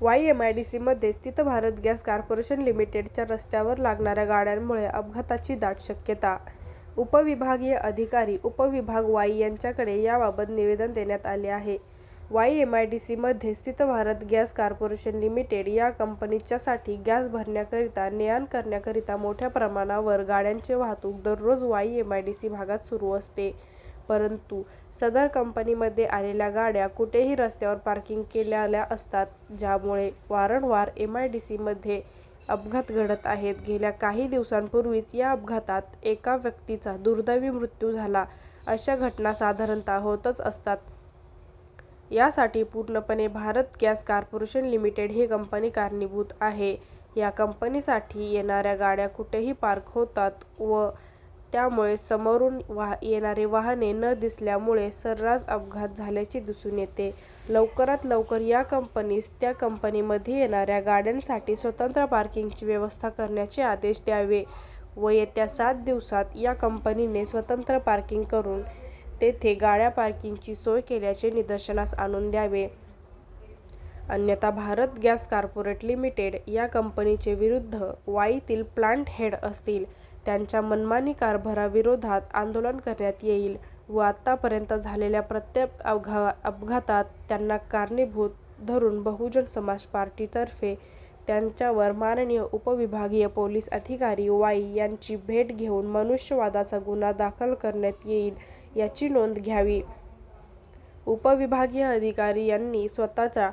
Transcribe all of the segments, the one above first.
Y M I D सीमध्ये स्थित Bharat gas corporation लिमिटेडच्या रस्त्यावर लागणाऱ्या गाड्यांमुळे अपघाताची दाट शक्यता. उपविभागीय अधिकारी उपविभाग वाई यांच्याकडे याबाबत निवेदन देण्यात आले आहे. वाई एम आय डी सीमध्ये स्थित भारत गॅस कॉर्पोरेशन लिमिटेड या कंपनीच्यासाठी गॅस भरण्याकरिता ने आण करण्याकरिता मोठ्या प्रमाणावर गाड्यांची वाहतूक दररोज Wai M I D C भागात सुरू असते. परंतु सदर कंपनीमध्ये आलेल्या गाड्या कुठेही रस्त्यावर पार्किंग केलेल्या असतात ज्यामुळे वारंवार एम आय डी सीमध्ये अपघात घडत आहेत. गेल्या काही दिवसांपूर्वीच या अपघातात एका व्यक्तीचा दुर्दैवी मृत्यू झाला. अशा घटना साधारणतः होतच असतात. यासाठी पूर्णपणे भारत गॅस कॉर्पोरेशन लिमिटेड ही कंपनी कारणीभूत आहे. या कंपनीसाठी येणाऱ्या गाड्या कुठेही पार्क होतात व त्यामुळे समोरून वाह येणारे वाहने न दिसल्यामुळे सर्रास अपघात झाल्याचे दिसून येते. लवकरात लवकर या कंपनीस त्या कंपनीमध्ये येणाऱ्या गाड्यांसाठी स्वतंत्र पार्किंगची व्यवस्था करण्याचे आदेश द्यावे व येत्या सात दिवसात या कंपनीने स्वतंत्र पार्किंग करून तेथे गाड्या पार्किंगची सोय केल्याचे निदर्शनास आणून द्यावे. अन्यथा भारत गॅस कॉर्पोरेट लिमिटेड या कंपनीचे विरुद्ध वाईतील प्लांट हेड असतील. त्यांच्या मनमानी कारभाराविरोधात आंदोलन करण्यात येईल व आत्तापर्यंत झालेल्या प्रत्येक अपघा अपघातात त्यांना कारणीभूत धरून बहुजन समाज पार्टीतर्फे त्यांच्यावर माननीय उपविभागीय पोलीस अधिकारी वाई यांची भेट घेऊन मनुष्यवादाचा गुन्हा दाखल करण्यात येईल याची नोंद घ्यावी. उपविभागीय अधिकारी यांनी स्वतःच्या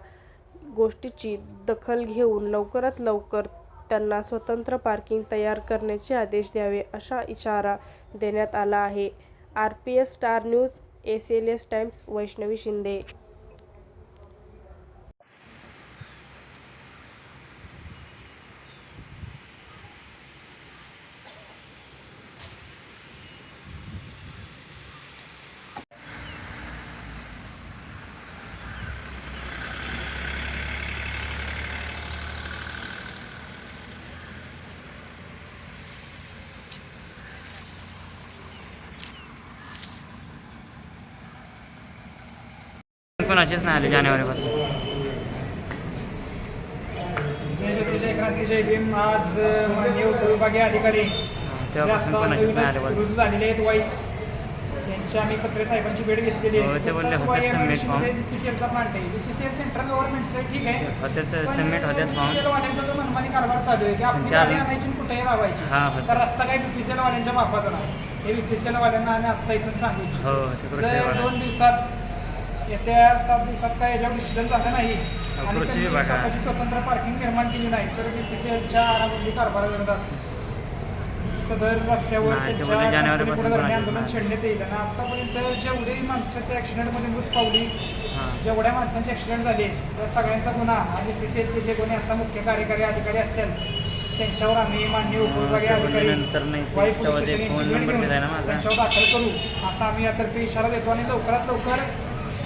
गोष्टीची दखल घेऊन लवकरात लवकर त्यांना स्वतंत्र पार्किंग तयार करण्याचे आदेश द्यावे असा इशारा देण्यात आला आहे. R P S star news S L S times Vaishnavi Shinde कोणाचेच नाही आले जानेवारीपासून. जय ज्योती जय क्रांती जय भीम आज अ, माननीय उपविभागीय अधिकारी तेव्हापासून कोणाचेच नाही आले बोल रुजू झालेले आहेत वाईट. यांची आम्ही कत्रे साहेबांची भेट घेतलेली हो, ते बोलले होते submit form. बीपीसीएलचा प्लांट आहे. बीपीसीएल सेंट्रल गव्हर्नमेंटचं ठीक आहे. होते तर पण सबमिट होते फॉर्म BPCL वाल्यांचा जो मनमानी कारभार चालू आहे की आपली त्या- गाडी आणायची आणि कुठेही लावायची. हा, होतं. तर रस्ता काही बीपीसीएल वाल्यांच्या मापाचा नाही. हे बीपीसीएल वाल्यांना आम्ही आत्ता इथून सांगू इच्छितो. हो ते कृषी जर विभाग दोन दिवसात येत्या सात दिवसात काय याच्यावर डिसिजन झालं नाही. आणि त्यांनी. स्वतःची स्वतंत्र पार्किंग निर्माण केली नाही. तर बीपीसीएलच्या आराबंदी कारभाराविरोधात सदर रस्त्यावर त्यांच्या आंदोलन. छेडण्यात येईल. आणि आतापर्यंत जेवढे माणसाच्या ऍक्सिडेंटमध्ये मृत पावली जेवढ्या माणसांचे ऍक्सिडेंट झाले त्या सगळ्यांचा गुन्हा आणि बीसीएलचे जे कोणी आता मुख्य कार्यकारी अधिकारी असतील त्यांच्यावर आम्ही माननीय उपविभागीय अधिकारी पोलीस स्टेशन घेऊन त्यांच्यावर दाखल करू. असा आम्ही यातर्फे इशारा देतो आणि लवकरात लवकर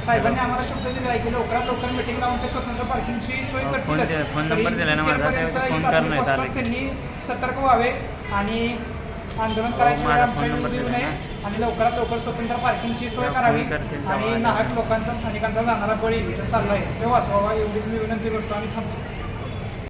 साहेबांनी आम्हाला शब्द दिला आहे की लवकरात लवकर मिटिंग लावून ते स्वतंत्र पार्किंगची सोय फोन दे- फोन नंबर दिलाय ना माझा, त्यावर फोन करणं येत आलं की. त्यांनी सतर्क व्हावे आणि आंदोलन करायची माझा वेळ फोन आमच्या नंबर देऊ दिलाय नये आणि लवकरात लवकर स्वतंत्र पार्किंगची सोय करावी फोन करतील तेव्हा आणि. नाहक लोकांचा स्थानिकांचा जाणारा बळी चाललाय ते वाचवावा एवढीच मी विनंती करतो आणि थांबतो